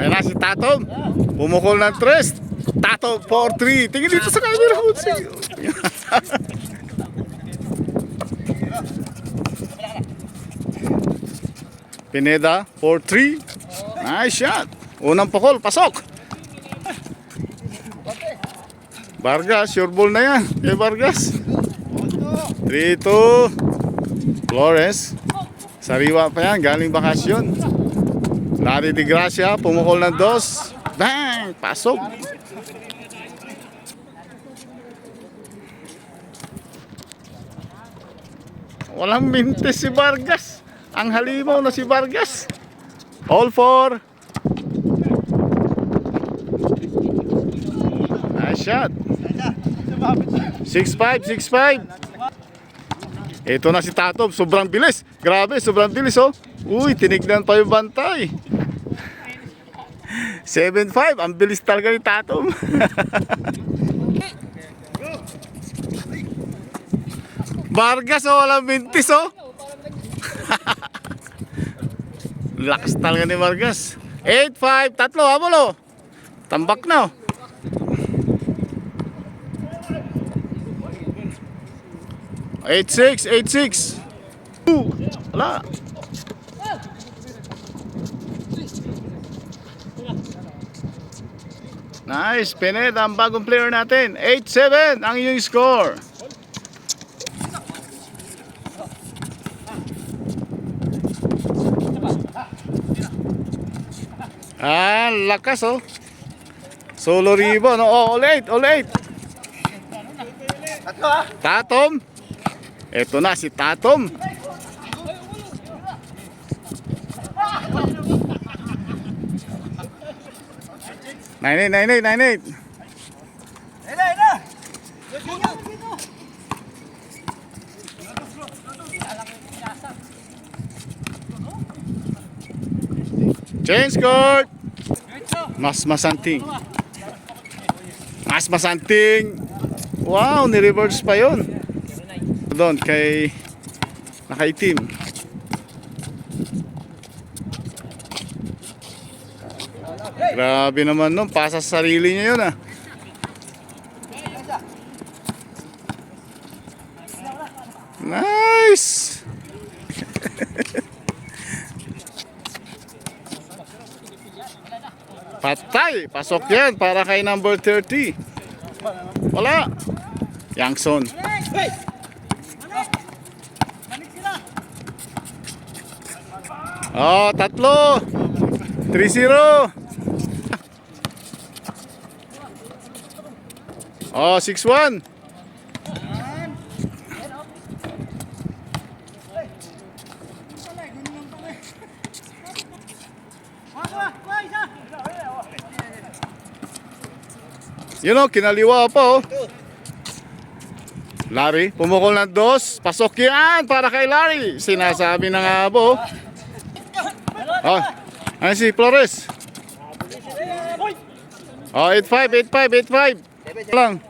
Ayan na si Tatom. Pumukol ng tres. Tatom, 4-3. Tingin dito sa camera. Pineda, 4-3. Nice shot. Unang pukol, pasok. Vargas, sure ball na yan. Kay Vargas. 3-2. Flores. Sariwa pa yan, galing bakasyon. Larry Di Gracia, pumukol ng dos. Bang! Pasok. Walang mintes si Vargas. Ang halimaw na si Vargas. All four. Nice shot. 6-5, 6-5. Ito na si Tatob, sobrang bilis. Grabe, sobrang bilis oh. Uy, tinignan pa yung bantay. 7-5, ang bilis talaga ni Tatom. Vargas oh, walang mintis oh. Lakas talaga ni Vargas. 8-5, tatlo, habol oh. Tambak na oh. Eight six, eight six. Ooh, wala. Nice, Pineda ang bagong player natin. 8-7 ang iyong score. Ah, lakas oh. Solo ribbon. Oh, all eight, all eight. Tatom. Ito na si Tatom. Nine eight, nine eight, nine eight. Change court. Mas masanting. Mas masanting. Wow, ni-reverse pa yon. Doon kay nakaitim. Grabe naman nun, pasa sa sarili niya yun ah. Nice! Patay! Pasok yan para kay number 30. Wala. Yangson. Oh, tatlo. 3-0. Oh, 6-1. Yun o, kinaliwa pa oh. Larry, pumukol ng dos. Pasok yan para kay Larry. Sinasabi na nga po. Oh, ano si Flores? Oh, 8-5, 8-5, 8-5. Lang.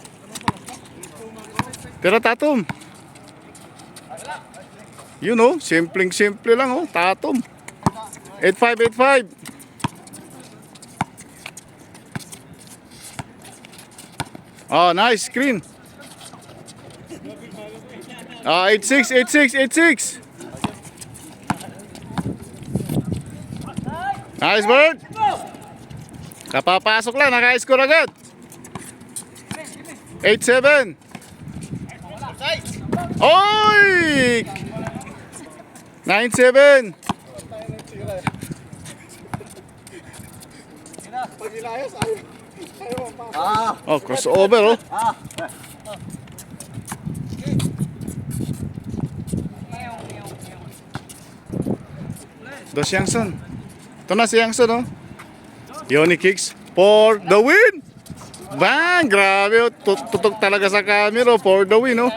Pero tatum. Yun oh, simpleng-simple lang oh, tatum. 8-5, 8-5. Oh, nice screen. Ah, 86, 86, 86. Nice bird. Kapapasok lang, naka-score agad. 8-7. Oy! 9-7. Oh, crossover oh. Dos Yangson. Ito na si Yangson oh. Yoni kicks for the win. Bang! Grabe oh. Tut- Tutok talaga sa camera oh, for the win oh.